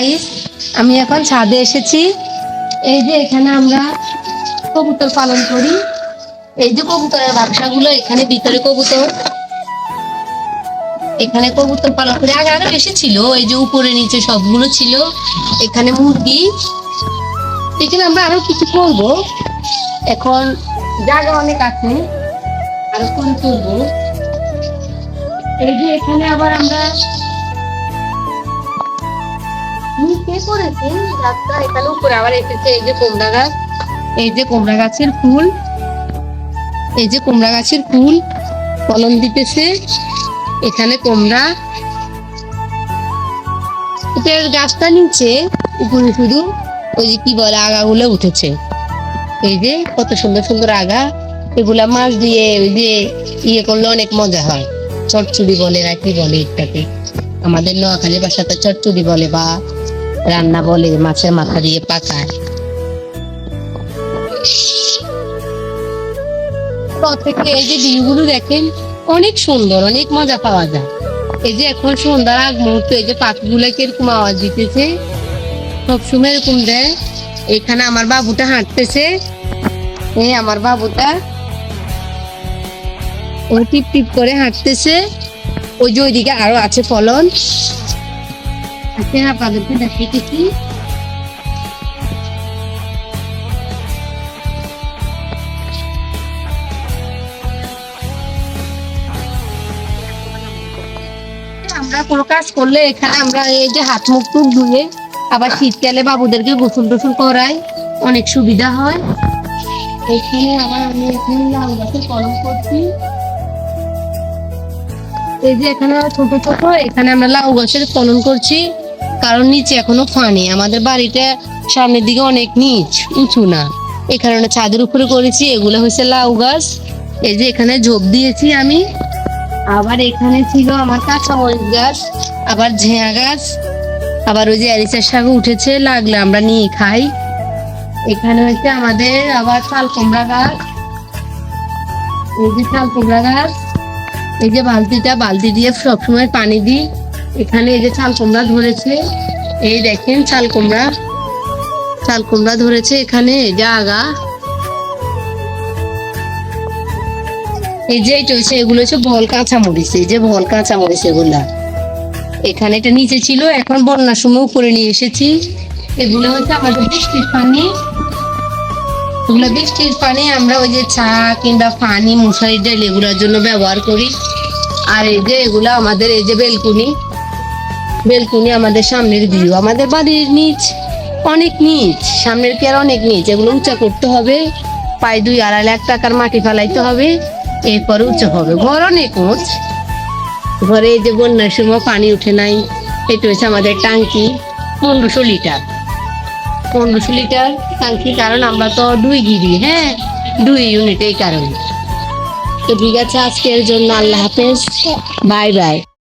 Guys আমি এখন ছাদে এসেছি। এই যে এখানে আমরা কবুতর পালন করি। এই যে কবুতরের বাক্সাগুলো এখানে ভিতরে কবুতর। এখানে কবুতর পালন করি আগে আরও ছিল, এই যে উপরে নিচে সবগুলো ছিল। এখানে মুরগি। এখানে আমরা আরও কিছু করব। এখন জায়গা অনেক আছে, আরও করে করব এই যে এখানে আবার আমরা এই যে কুমড়া গাছের ফুল। এই যে কুমড়া গাছের ফুল। ফলন দিতেছে। এখানে কুমড়া। এটার গাছটা নিচে, উপরে শুধু ওই যে কি বলে, আগাগুলো উঠেছে। এই যে কত সুন্দর সুন্দর আগা। এগুলা মাছ দিয়ে ওই যে ইয়ে করলে অনেক মজা হয়। চটচুড়ি বলে না কি বলে এটাকে? আমাদের নোয়াখালী ভাষাতে চটচুড়ি বলে বা রান্না বলে মাছের মাথা দিয়ে পাকায় এই যে ভিউগুলো দেখেন, অনেক সুন্দর, অনেক মজা পাওয়া যায়। এই যে এখন সন্ধ্যার আগ মুহূর্তে এই যে পাখিগুলো কীরকম আওয়াজ দিতেছে সবসময় এরকম দেয়। এখানে আমার বাবুটা হাঁটতেছে। এই আমার বাবুটা, ও টিপ টিপ করে হাঁটতেছে। ওই যে ওইদিকে আরও আছে ফলন। দেখাইতেছি আমরা কোনো কাজ করলে এখানে আমরা এই যে হাত মুখ টুক ধুয়ে আবার শীতকালে বাবুদেরকে গোসল টোসল করাই অনেক সুবিধা হয়। এখানে আবার আমি এখানে লাউ গাছের কলম করছি। এই যে এখানে ছোট ছোট, এখানে আমরা লাউ গাছের ফলন করছি। কারণ নিচে এখনও ফানি। আমাদের বাড়িটা সামনের দিকে অনেক নিচ, উঁচু না। এই কারণে ছাদের উপরে করেছি, এগুলো হচ্ছে লাউ গাছ। এই যে এখানে ঝোপ দিয়েছি আমি। আবার এখানে ছিল আমার কাঁচামরিচ গাছ, আবার ঝেঁয়া গাছ, আবার ওই যে অ্যারিসের শাক উঠেছে, লাগলে আমরা নিয়ে খাই। এখানে হচ্ছে আমাদের আবার শাল কুমড়া গাছ। এই যে শাল কুমড়া গাছ, এই যে বালতিটা, বালতি দিয়ে সবসময় পানি দিই। এখানে এই যে চাল কুমড়া ধরেছে, এই দেখেন চাল কুমড়া। চাল কুমড়া ধরেছে এখানে যে আগা। এই যে হচ্ছে, এগুলো হচ্ছে ভল কাঁচা মরিচ এই যে ভল কাঁচা মরিচ এগুলা। এখানে এটা নিচে ছিল, এখন বন্যার সময় উপরে নিয়ে এসেছি। এগুলো হচ্ছে আমাদের বৃষ্টির পানি। এগুলো বৃষ্টির পানি আমরা ওই যে চা কিংবা পানি মশারি ডাল এগুলোর জন্য ব্যবহার করি। আর এই যে এগুলো আমাদের এই যে বেলকুনি বেলকুনি আমাদের সামনের ভিউ আমাদের বাড়ির নিচ অনেক নিচ, সামনের পেয়ার অনেক নিচ, এগুলো উঁচা করতে হবে, পায়ে দুই আড়াই লাখ টাকার মাটি ফেলাইতে হবে, এরপরে উঁচু হবে, ঘর অনেক উঁচ। ঘরে যে বন্যার সময় পানি উঠে নাই, এটা হচ্ছে আমাদের টাঙ্কি পনেরোশো লিটার। পনেরোশো লিটার টাঙ্কি কারণ আমরা তো দুই গিরি হ্যাঁ? দুই ইউনিট এই কারণে। তো ঠিক আছে, আজকের জন্য আল্লাহ হাফেজ। Bye bye.